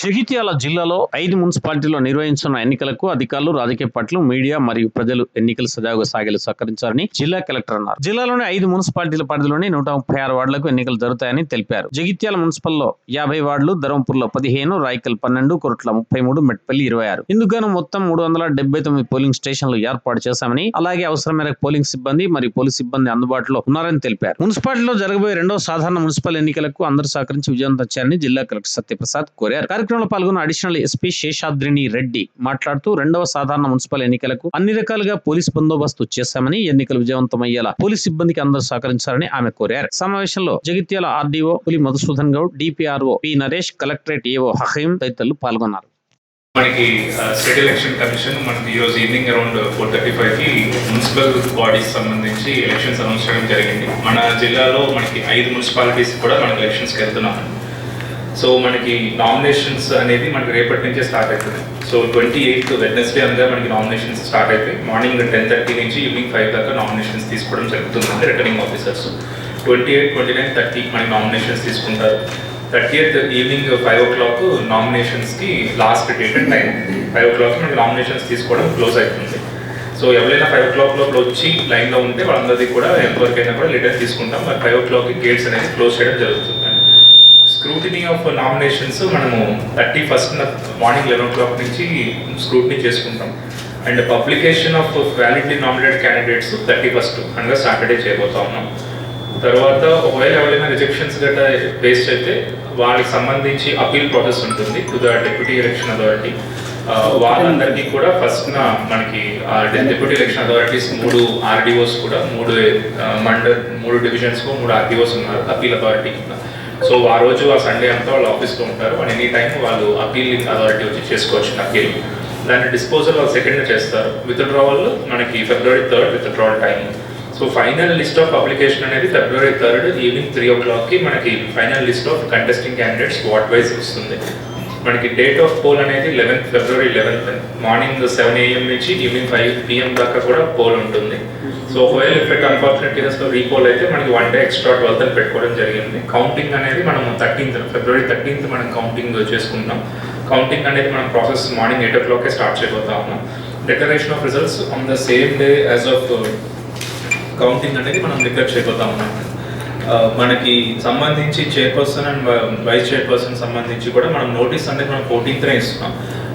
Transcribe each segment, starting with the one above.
జగిత్యాల జిల్లాలో ఐదు మున్సిపాలిటీలో నిర్వహించిన ఎన్నికలకు అధికారులు రాజకీయ పార్టీలు మీడియా మరియు ప్రజలు ఎన్నికలు సజావుగా సాగేలా సహకరించారని జిల్లా కలెక్టర్ అన్నారు. జిల్లాలోని ఐదు మున్సిపాలిటీల పరిధిలోని నూట ముప్పై ఆరు వార్డులకు ఎన్నికలు జరుగుతాయని తెలిపారు. జగిత్యాల మున్సిపల్లో యాభై వార్డులు ధర్మపూర్లో పదిహేను రాయకల్ పన్నెండు కొరట్ల ముప్పై మూడు మెట్పల్లి ఇరవై ఆరు. ఇందుకు మొత్తం మూడు వందల డెబ్బై తొమ్మిది పోలింగ్ స్టేషన్లు ఏర్పాటు చేశామని అలాగే అవసరం మేరకు పోలింగ్ సిబ్బంది మరియు పోలీస్ సిబ్బంది అందుబాటులో ఉన్నారని తెలిపారు. మున్సిపాలిటీలో జరగబోయే రెండో సాధారణ మున్సిపల్ ఎన్నికలకు అందరూ సహకరించి విజయవంతం చేయాలని జిల్లా కలెక్టర్ సత్యప్రసాద్ కోరారు. కార్యక్రమంలో పాల్గొన్న అడిషనల్ ఎస్పీ శేషాద్రిని రెడ్డి మాట్లాడుతూ రెండవ సాధారణ మున్సిపల్ ఎన్నికలకు అన్ని రకాలుగా పోలీస్ బందోబస్తు చేశామని ఎన్నికలు విజయవంతమయ్యేలా పోలీస్ సిబ్బందికి అందరూ సహకరించాలని ఆమె కోరారు. సమావేశంలో Jagtial RDO Puli Madhusudan Goud DPRO P Naresh collectorate AO హహీం తదితరులు పాల్గొన్నారు. మనకి స్టేట్ ఎలక్షన్ కమిషన్ మనకి ఈరోజు ఈవినింగ్ అరౌండ్ ఫోర్ థర్టీ ఫైవ్కి మున్సిపల్ బాడీస్ సంబంధించి ఎలక్షన్స్ అనౌన్స్ చేయడం జరిగింది. మన జిల్లాలో మనకి ఐదు మున్సిపాలిటీస్ కూడా మనకి ఎలక్షన్స్కి వెళ్తున్నాం. సో మనకి నామినేషన్స్ అనేది మనకి రేపటి నుంచే స్టార్ట్ అవుతుంది. సో ట్వంటీ ఎయిత్ వెడ్నెస్డే అనగా మనకి నామినేషన్స్ స్టార్ట్ అవుతాయి. మార్నింగ్ టెన్ థర్టీ నుంచి ఈవినింగ్ ఫైవ్ దాకా నామినేషన్స్ తీసుకోవడం జరుగుతుంది returning officers twenty eight twenty nine thirty మనకి నామినేషన్స్ తీసుకుంటారు. Thirty eighth evening five o'clock నామినేషన్స్కి last date and time five o'clock మనకి నామినేషన్స్ తీసుకోవడం క్లోజ్ అవుతుంది. సో ఎవరైనా ఫైవ్ ఓ క్లాక్ లోపల వచ్చి లైన్లో ఉంటే వాళ్ళందరిది కూడా ఎంతవరకైనా కూడా లీడర్ తీసుకుంటాం. మరి ఫైవ్ ఓ క్లాక్ గేట్స్ అనేది క్లోజ్ చేయడం జరుగుతుంది. స్క్రూటినీ ఆఫ్ నామినేషన్స్ మనము thirty first morning eleven o'clock నుంచి స్క్రూటినీ చేసుకుంటాం. And publication of validly nominated candidates thirty first అనగా సాటర్డే చేయబోతా ఉన్నాం. తర్వాత ఒకవేళ ఎవరైనా రిజెక్షన్స్ గట్రా బేస్డ్ అయితే వాళ్ళకి సంబంధించి అపీల్ ప్రాసెస్ ఉంటుంది to the deputy election authority వాళ్ళందరికీ కూడా ఫస్ట్ మనకి డెప్యూటీ ఎలక్షన్ అథారిటీస్ మూడు ఆర్డీఓస్ కూడా మూడు మండల్ మూడు డివిజన్స్ మూడు ఆర్డీఓస్ ఉన్నారు అపీల్ అథారిటీ సో ఆ రోజు ఆ సండే అంతా వాళ్ళు ఆఫీస్లో ఉంటారు. అండ్ ఎనీ టైం వాళ్ళు అపీలింగ్ అథారిటీ వచ్చి చేసుకోవచ్చు అపీల్ దాని డిస్పోజల్ వాళ్ళు సెకండ్ చేస్తారు. విత్డ్రావల్ మనకి February third withdrawal time so final list of application అనేది ఫిబ్రవరి థర్డ్ ఈవినింగ్ త్రీ ఓ క్లాక్కి మనకి final list of contesting candidates ward wise వస్తుంది. మనకి డేట్ ఆఫ్ పోల్ అనేది eleventh February eleventh morning seven AM నుంచి ఈవినింగ్ ఫైవ్ పిఎం దాకా కూడా పోల్ ఉంటుంది. సో ఒకవేళ ఎఫెక్ట్ అన్ఫార్చునేట్ కేసెస్లో రీపోల్ అయితే మనకి వన్ డే ఎక్స్ట్రా ట్వెల్త్ అని పెట్టుకోవడం జరిగింది. కౌంటింగ్ అనేది మనం థర్టీన్త్ ఫిబ్రవరి థర్టీన్త్ మనం కౌంటింగ్ చేసుకుంటున్నాం. కౌంటింగ్ అనేది మనం ప్రాసెస్ మార్నింగ్ ఎయిట్ ఓ క్లాక్కే స్టార్ట్ చేయబోతా ఉన్నాం. Declaration of results on the same day as of counting అనేది మనం డిక్లేర్ చేయబోతా ఉన్నాం. Uh, మనకి సంబంధించి చైర్పర్సన్ అండ్ వైస్ చైర్పర్సన్ సంబంధించి కూడా మనం నోటీస్ అనేది మనం ఫోర్టీన్త్నే ఇస్తున్నాం.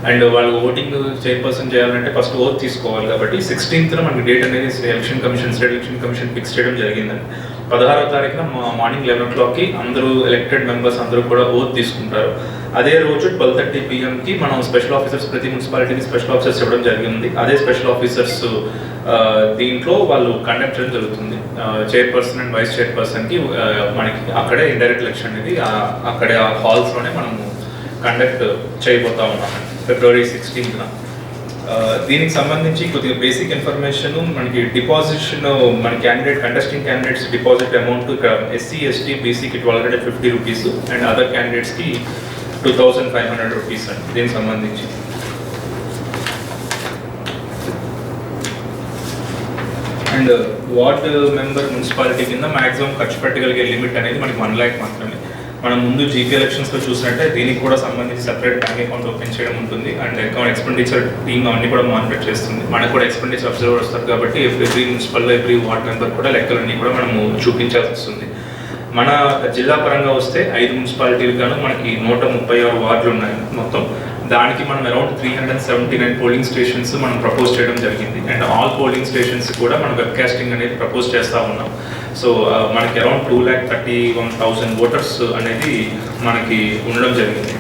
అండ్ వాళ్ళు ఓటింగ్ చైర్పర్సన్ చేయాలంటే ఫస్ట్ ఓత్ తీసుకోవాలి కాబట్టి సిక్స్టీన్త్న మనకి డేట్ అనేది election commission state election commission fix చేయడం జరిగిందండి. పదహారో తారీఖున మార్నింగ్ లెవెన్ ఓ క్లాక్కి అందరూ ఎలక్టెడ్ మెంబర్స్ అందరూ కూడా ఓత్ తీసుకుంటారు. అదే రోజు ట్వెల్వ్ థర్టీ పిఎంకి మనం స్పెషల్ ఆఫీసర్స్ ప్రతి మున్సిపాలిటీకి స్పెషల్ ఆఫీసర్స్ ఇవ్వడం జరిగింది. అదే స్పెషల్ ఆఫీసర్స్ దీంట్లో వాళ్ళు కండక్ట్ చేయడం జరుగుతుంది. చైర్పర్సన్ అండ్ వైస్ చైర్పర్సన్కి మనకి అక్కడే ఇండైరెక్ట్ ఎలక్షన్ అనేది అక్కడే ఆ హాల్స్లోనే మనము కండక్ట్ చేయబోతా ఉన్నాం ఫిబ్రవరి సిక్స్టీన్త్న. దీనికి సంబంధించి కొద్దిగా బేసిక్ ఇన్ఫర్మేషన్ మనకి డిపాజిషన్ మన candidate contesting candidates deposit amount ఇక్కడ ఎస్సీ ఎస్టీ బీసీకి twelve hundred fifty rupees and other క్యాండిడేట్స్కి two thousand five hundred rupees అండి దీనికి సంబంధించి. అండ్ వార్డ్ మెంబర్ మున్సిపాలిటీ కింద మ్యాక్సిమం ఖర్చు పెట్టగలిగే లిమిట్ అనేది మనకి వన్ ల్యాక్ మాత్రమే. మనం ముందు జీపీ ఎలక్షన్స్లో చూసినట్టే దీనికి కూడా సంబంధించి సెపరేట్ బ్యాంక్ అకౌంట్ ఓపెన్ చేయడం ఉంటుంది. అండ్ అకౌంట్ ఎక్స్పెండిచర్ టీమ్ అన్ని కూడా మానిటర్ చేస్తుంది. మనకు కూడా ఎక్స్పెండిచర్ అబ్జర్వర్ వస్తారు కాబట్టి every municipal every ward member కూడా లెక్కలన్నీ కూడా మనము చూపించాల్సి వస్తుంది. మన జిల్లా పరంగా వస్తే ఐదు మున్సిపాలిటీలు గాను మనకి నూట ముప్పై ఆరు వార్డులు ఉన్నాయి మొత్తం. దానికి మనం around three hundred seventy nine polling stations మనం ప్రపోజ్ చేయడం జరిగింది. అండ్ ఆల్ పోలింగ్ స్టేషన్స్ కూడా మనం వెబ్కాస్టింగ్ అనేది ప్రపోజ్ చేస్తూ ఉన్నాం. సో uh, మనకి around two lakh thirty one thousand voters అనేది మనకి ఉండడం జరిగింది.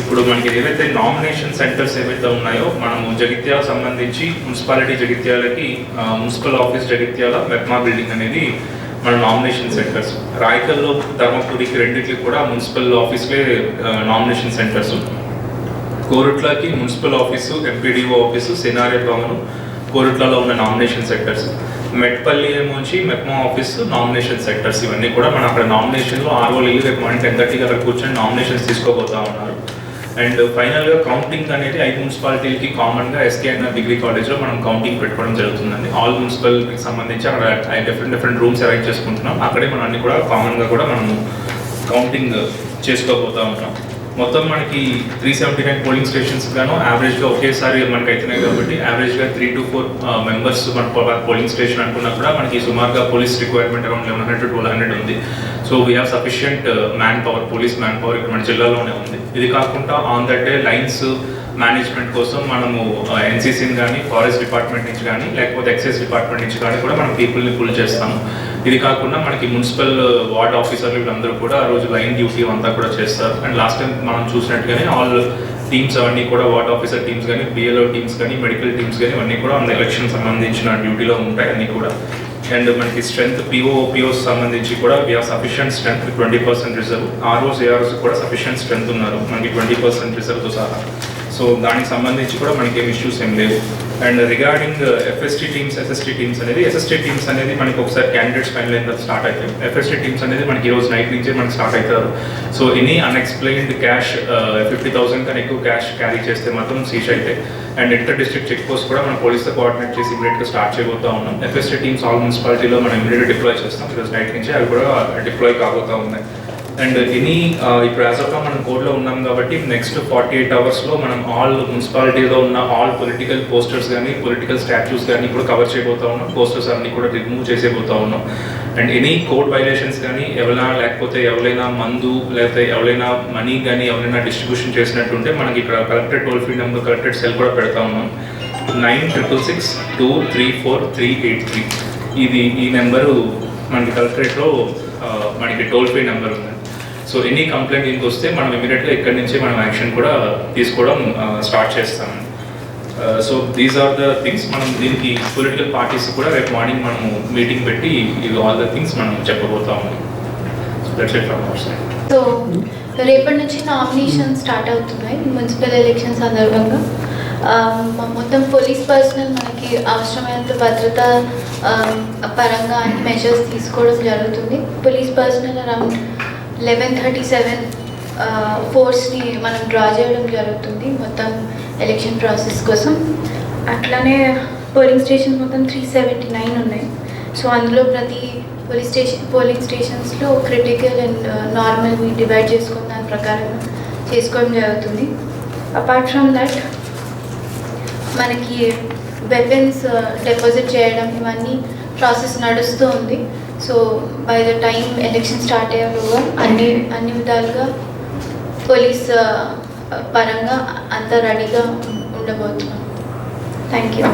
ఇప్పుడు మనకి ఏవైతే నామినేషన్ సెంటర్స్ ఏవైతే ఉన్నాయో మనము జగిత్యాల సంబంధించి municipality జగిత్యాలకి municipal office Jagtial MEPMA building అనేది మన నామినేషన్ సెంటర్స్ రాయకల్లో ధర్మపురికి రెండింటికి కూడా మున్సిపల్ ఆఫీస్లే nomination centres కోరుట్లకి municipal office MPDO office Cinare Bhavan కోరుట్లలో ఉన్న నామినేషన్ సెంటర్స్ మెట్పల్లి నుంచి మెప్మా ఆఫీస్ నామినేషన్ సెక్టర్స్ ఇవన్నీ కూడా మనం అక్కడ నామినేషన్లో ఆర్ఓ ఇల్లు రేపు మార్నింగ్ టెన్ థర్టీకి అక్కడ కూర్చొని నామినేషన్స్ తీసుకోబోతా ఉన్నారు. అండ్ ఫైనల్గా కౌంటింగ్ అనేది ఐదు మున్సిపాలిటీలకి కామన్గా ఎస్కే అన్న డిగ్రీ కాలేజ్లో మనం కౌంటింగ్ పెట్టుకోవడం జరుగుతుందండి. ఆల్ మున్సిపల్కి సంబంధించి అక్కడ డిఫరెంట్ డిఫరెంట్ రూమ్స్ అరేంజ్ చేసుకుంటున్నాం. అక్కడే మనం అన్ని కూడా కామన్గా కూడా మనము కౌంటింగ్ చేసుకోబోతా ఉంటాం మొత్తం మనకి three seventy nine polling stations గాను యావరేజ్గా ఒకేసారి మనకి అవుతున్నాయి కాబట్టి యావరేజ్గా త్రీ టు ఫోర్ మెంబర్స్ మన పోలింగ్ స్టేషన్ అనుకున్నా కూడా మనకి సుమారుగా police requirement around eleven hundred twelve hundred ఉంది. So we have sufficient manpower police manpower ఇక్కడ మన జిల్లాలోనే ఉంది. ఇది కాకుండా on that day lines management కోసం మనము ఎన్సీసీని కానీ ఫారెస్ట్ డిపార్ట్మెంట్ నుంచి కానీ లేకపోతే ఎక్సైజ్ డిపార్ట్మెంట్ నుంచి కానీ కూడా మనం పీపుల్ని పుల్ చేస్తాము. ఇది కాకుండా మనకి మున్సిపల్ వార్డ్ ఆఫీసర్లు వీళ్ళందరూ కూడా ఆ రోజు లైన్ డ్యూటీ అంతా కూడా చేస్తారు. అండ్ లాస్ట్ టైం మనం చూసినట్టుగానే ఆల్ టీమ్స్ అవన్నీ కూడా వార్డ్ ఆఫీసర్ టీమ్స్ కానీ బిఎల్ఓ టీమ్స్ కానీ మెడికల్ టీమ్స్ కానీ ఇవన్నీ కూడా మన ఎలక్షన్ సంబంధించిన డ్యూటీలో ఉంటాయి అన్నీ కూడా. అండ్ మనకి స్ట్రెంత్ పిఓ పిఓస్ సంబంధించి కూడా we have sufficient strength twenty percent reserve ROs AROs కూడా సఫిషియంట్ స్ట్రెంత్ ఉన్నారు. మనకి ట్వంటీ పర్సెంట్ రిజర్వ్తో సహా. సో దానికి సంబంధించి కూడా మనకి ఏం ఇష్యూస్ ఏం లేవు. And regarding FST teams SST teams అనేది ఎస్ఎస్టీ టీమ్స్ అనేది మనకి ఒకసారి క్యాండిడేట్స్ ఫైనల్ అయిన తర్వాత స్టార్ట్ అవుతాయి. ఎఫ్ఎస్టీ టీమ్స్ అనేది మనకి ఈ రోజు నైట్ నుంచే మనకి స్టార్ట్ అవుతారు. So any unexplained cash fifty thousand కన్నా ఎక్కువ క్యాష్ క్యారీ చేస్తే మాత్రం సీజ్ అవుతాయి. And inter district check post కూడా మనం పోలీస్తో కోఆర్డినేట్ చేసి ఇమీడియట్గా స్టార్ట్ చేయబోతా ఉన్నాం. ఎఫ్ఎస్టీ టీమ్స్ ఆల్ మున్సిపాలిటీలో మనం ఇమీడియట్ డిప్లాయ్ చేస్తాం. ఈరోజు నైట్ నుంచి అవి కూడా డిప్లాయ్ కాబోతా ఉన్నాయి. అండ్ ఎనీ ఇప్పుడు యాజ్ ఆఫ్ మనం కోర్టులో ఉన్నాం కాబట్టి నెక్స్ట్ ఫార్టీ ఎయిట్ అవర్స్లో మనం ఆల్ మున్సిపాలిటీలో ఉన్న ఆల్ పొలిటికల్ పోస్టర్స్ కానీ పొలిటికల్ స్టాచ్యూస్ కానీ కూడా కవర్ చేయబోతా ఉన్నాం. పోస్టర్స్ అన్ని కూడా రిమూవ్ చేసేపోతా ఉన్నాం. అండ్ ఎనీ కోడ్ వైలేషన్స్ కానీ ఎవరైనా లేకపోతే ఎవరైనా మందు లేకపోతే ఎవరైనా మనీ కానీ ఎవరైనా డిస్ట్రిబ్యూషన్ చేసినట్టుంటే మనకి ఇక్కడ collected toll free number collected cell కూడా పెడతా ఉన్నాం. Nine triple six two three four three eight three ఇది ఈ నెంబరు మనకి కలెక్టరేట్లో మనకి టోల్ ఫ్రీ నెంబర్ ఉంది. సో ఎనీ కంప్లైంట్ దీనికి వస్తే మనం ఇమీడియట్గా ఇక్కడి నుంచి మనం యాక్షన్ కూడా తీసుకోవడం స్టార్ట్ చేస్తాం. So these are the things మనం దీనికి పొలిటికల్ పార్టీస్ కూడా రేపు మార్నింగ్ మనము మీటింగ్ పెట్టి ఇది ఆల్ ద థింగ్స్ మనం చెప్పబోతాము. So that's it from our side so రేపటి నుంచి నామినేషన్ స్టార్ట్ అవుతున్నాయి మున్సిపల్ ఎలక్షన్ సందర్భంగా. మొత్తం పోలీస్ పర్సనల్ మనకి అవసరమైనంత భద్రత పరంగా అన్ని మెజర్స్ తీసుకోవడం జరుగుతుంది. Police personnel around eleven thirty seven ఫోర్స్ని మనం డ్రా చేయడం జరుగుతుంది మొత్తం ఎలక్షన్ ప్రాసెస్ కోసం. అట్లానే పోలింగ్ స్టేషన్స్ మొత్తం త్రీ సెవెంటీ నైన్ ఉన్నాయి. సో అందులో ప్రతి పోలీస్ స్టేషన్ పోలింగ్ స్టేషన్స్లో క్రిటికల్ అండ్ నార్మల్ని డివైడ్ చేసుకుని దాని ప్రకారం చేసుకోవడం జరుగుతుంది. అపార్ట్ ఫ్రమ్ దట్ మనకి వెపన్స్ డిపాజిట్ చేయడం ఇవన్నీ ప్రాసెస్ నడుస్తూ ఉంది. So by the time election start అయ్యేలోగా అన్ని అన్ని విధాలుగా పోలీస్ పరంగా అంతా రెడీగా ఉండబోతున్నాం. Thank you